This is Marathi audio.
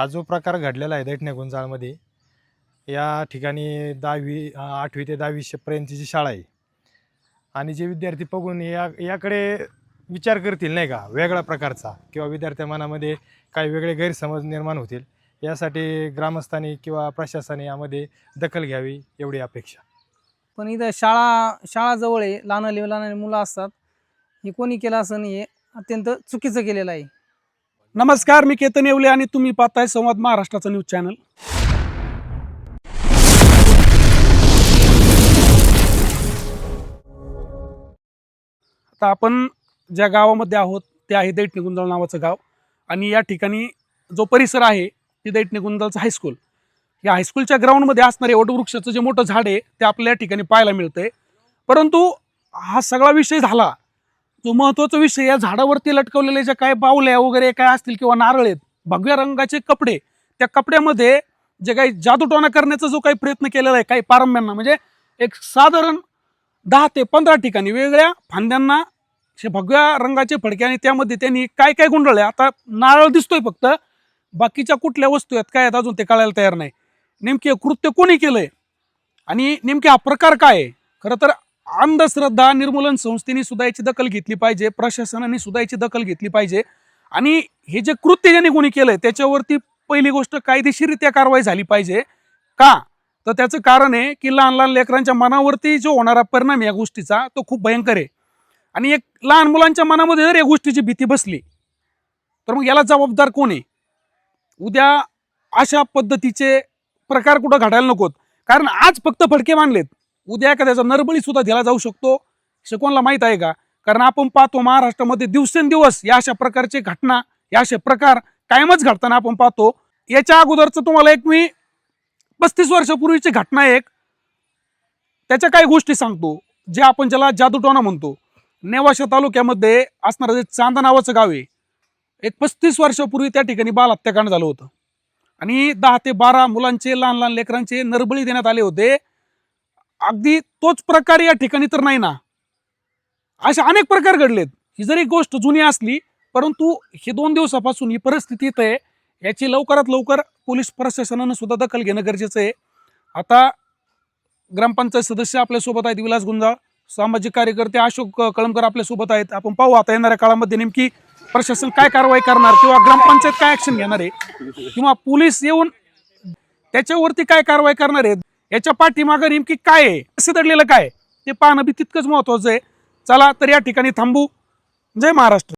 हा जो प्रकार घडलेला आहे दैठणे गुंजाळमध्ये या ठिकाणी दहावी आठवी ते दहावीपर्यंतची जी शाळा आहे आणि जे विद्यार्थी बघून या याकडे विचार करतील नाही का? वेगळ्या प्रकारचा किंवा विद्यार्थ्या मनामध्ये काही वेगळे गैरसमज निर्माण होतील. यासाठी ग्रामस्थांनी किंवा प्रशासनाने यामध्ये दखल घ्यावी एवढी अपेक्षा. पण इथं शाळा शाळा जवळ आहे. लहान लहान मुलं असतात. हे कोणी केलं असं नाही हे अत्यंत चुकीचं केलेलं आहे. नमस्कार मी केतन येवले आणि तुम्ही पाहताय संवाद महाराष्ट्राचं न्यूज चॅनल. आता आपण ज्या गावामध्ये आहोत ते आहे दैठणे नावाचं गाव. आणि या ठिकाणी जो परिसर आहे ते दैठणे हायस्कूल या हायस्कूलच्या ग्राउंडमध्ये असणारे वटवृक्षाचं जे मोठं झाड आहे ते आपल्या या ठिकाणी पाहायला मिळतंय. परंतु हा सगळा विषय झाला जो महत्त्वाचा विषय या झाडावरती लटकवलेल्या ज्या काय बावल्या वगैरे काय असतील किंवा नारळ आहेत भगव्या रंगाचे कपडे त्या कपड्यामध्ये जे काही जादूटोणा करण्याचा जो काही प्रयत्न केलेला आहे काही पारंब्यांना म्हणजे एक साधारण दहा ते पंधरा ठिकाणी वेगळ्या फांद्यांना भगव्या रंगाचे फडके आणि त्यामध्ये त्यांनी काय काय गुंडळले आता नारळ दिसतोय फक्त बाकीच्या कुठल्या वस्तू आहेत काय आहेत अजून ते कळायला तयार नाही. नेमके कृत्य कोणी केलंय? आणि नेमके हा प्रकार काय आहे? खरं तर अंधश्रद्धा निर्मूलन संस्थेने सुद्धा याची दखल घेतली पाहिजे प्रशासनाने सुद्धा याची दखल घेतली पाहिजे. आणि हे जे कृत्य ज्यांनी कोणी केलंय त्याच्यावरती पहिली गोष्ट कायदेशीररित्या कारवाई झाली पाहिजे. का? तर त्याचं कारण आहे की लहान लहान लेकरांच्या मनावरती जो होणारा परिणाम या गोष्टीचा तो खूप भयंकर आहे. आणि एक लहान मुलांच्या मनामध्ये जर या गोष्टीची भीती बसली तर मग याला जबाबदार कोण आहे? उद्या अशा पद्धतीचे प्रकार कुठं घडायला नकोत. कारण आज फक्त फडके मानलेत उद्या एखाद्याचा नरबळी सुद्धा दिला जाऊ शकतो हे कोणाला माहीत आहे का? कारण आपण पाहतो महाराष्ट्रामध्ये दिवसेंदिवस या अशा प्रकारचे घटना या असे प्रकार कायमच घडताना आपण पाहतो. याच्या अगोदरचं तुम्हाला एक मी पस्तीस वर्षापूर्वीची घटना एक. त्याच्या काही गोष्टी सांगतो जे आपण ज्याला जादूटोणा म्हणतो. नेवाशा तालुक्यामध्ये असणारं जे चांदा नावाचं गाव आहे एक पस्तीस वर्षापूर्वी त्या ठिकाणी बाल हत्याकांड झालं होतं. आणि दहा ते बारा मुलांचे लहान लहान लेकरांचे नरबळी देण्यात आले होते. अगदी तोच प्रकार या ठिकाणी तर नाही ना. असे अनेक प्रकार घडलेत. ही जरी गोष्ट जुनी असली परंतु हे दोन दिवसापासून ही परिस्थिती येत आहे. याची लवकरात लवकर पोलीस प्रशासनानं सुद्धा दखल घेणं गरजेचं आहे. आता ग्रामपंचायत सदस्य आपल्यासोबत आहेत विलास गुंजाळ. सामाजिक कार्यकर्ते अशोक कळमकर आपल्यासोबत आहेत. आपण पाहू आता येणाऱ्या काळामध्ये नेमकी प्रशासन काय कारवाई करणार किंवा ग्रामपंचायत काय ऍक्शन घेणार आहे. किंवा पोलीस येऊन त्याच्यावरती काय कारवाई करणार आहेत? याच्या पाठीमागं नेमकी काय आहे? कसं दडलेलं काय ते पाहणं बी तितकंच महत्वाचं आहे. चला तर या ठिकाणी थांबू. जय महाराष्ट्र.